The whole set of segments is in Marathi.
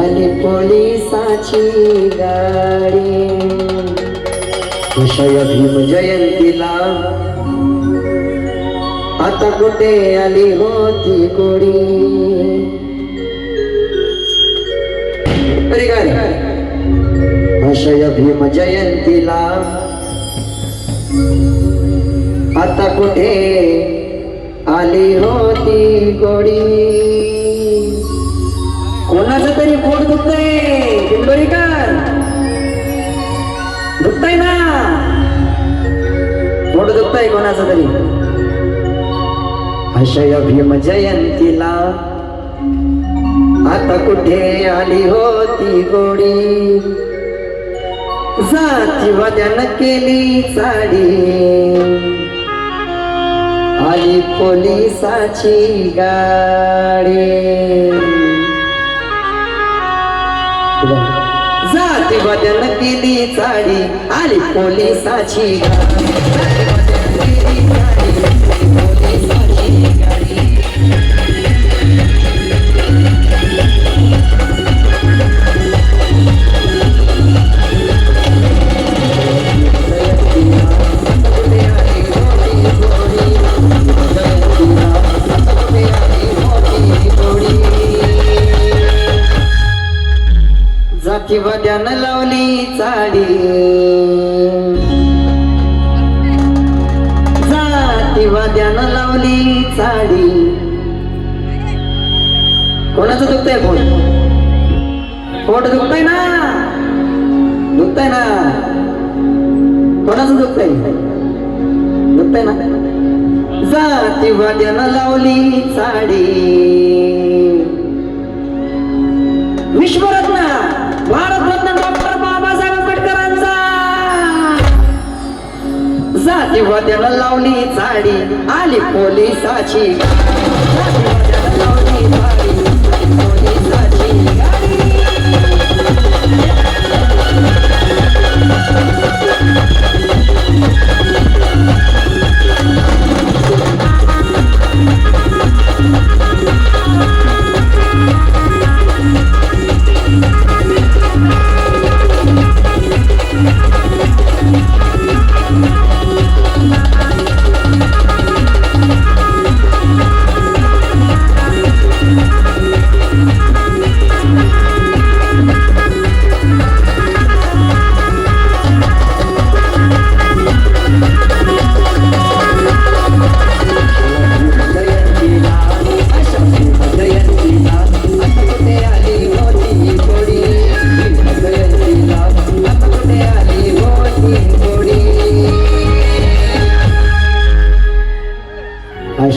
आली पोलिसाची गाडी. विषय भीम जयंतीला. आता कुठे आली होती कोडी अरे काय रे? विषय भीम जयंतीला. आता कुठे आली होती गोडी. कोणाचं तरी पोट दुखतंय? दिंडोरीकर दुखतंय ना? पोट दुखतंय कोणाचं तरी. अशय भीम जयंतीला आता कुठे आली होती गोडी? जातीवाद्यानं केली साडी. आली पोलिसाची गाडी. जातीवाद्यानं केली चाडी आली पोलिसाची गाडी. जातीवाद्यानं लावली झाडी जाती वाद्यानं लावली चाळी. कोणाचं दुखतंय पोट पोट दुखतंय ना? दुखतंय ना? कोणाचं दुखतंय? दुखतंय ना? जातीवाद्यानं लावली साडी जातीवाद्यानं लावली चाडी. आली पोलिसाची.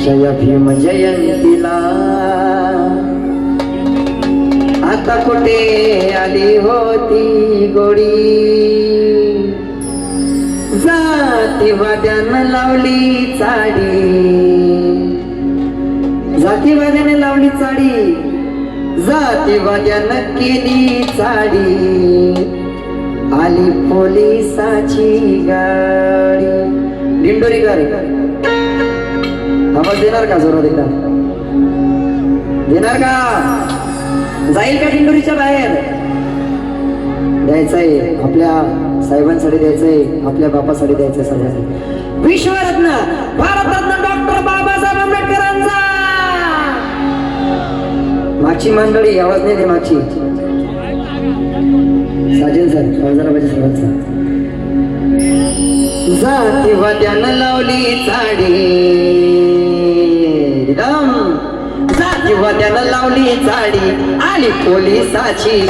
अशय भीम जयंतीला आता कुठे आली होती गोडी? जातीवाद्यानं लावली चाडी. जातीवाद्याने लावली चाडी. जातीवाद्यानं केली चाडी. आली पोलिसाची गाडी. दिंडोरी गाडी. आवाज देणार का जोरात एकदा? देणार का? जाईल का दिंडोरीच्या बाहेर? द्यायचंय. आपल्या साहेबांसाठी द्यायचंय. आपल्या बापासाठी द्यायचंय सगळ्यांसाठी विश्वरत्न भारतरत्न डॉक्टर बाबासाहेब आंबेडकरांचा! मागची मंडळी आवाज नाही दे मागची साजन सर फौजदाराबाजी सर्वांचा. जातीवाद्यानं लावली साडी दम जातीवाद्यानं लावली चाडी आली पोलिसाची.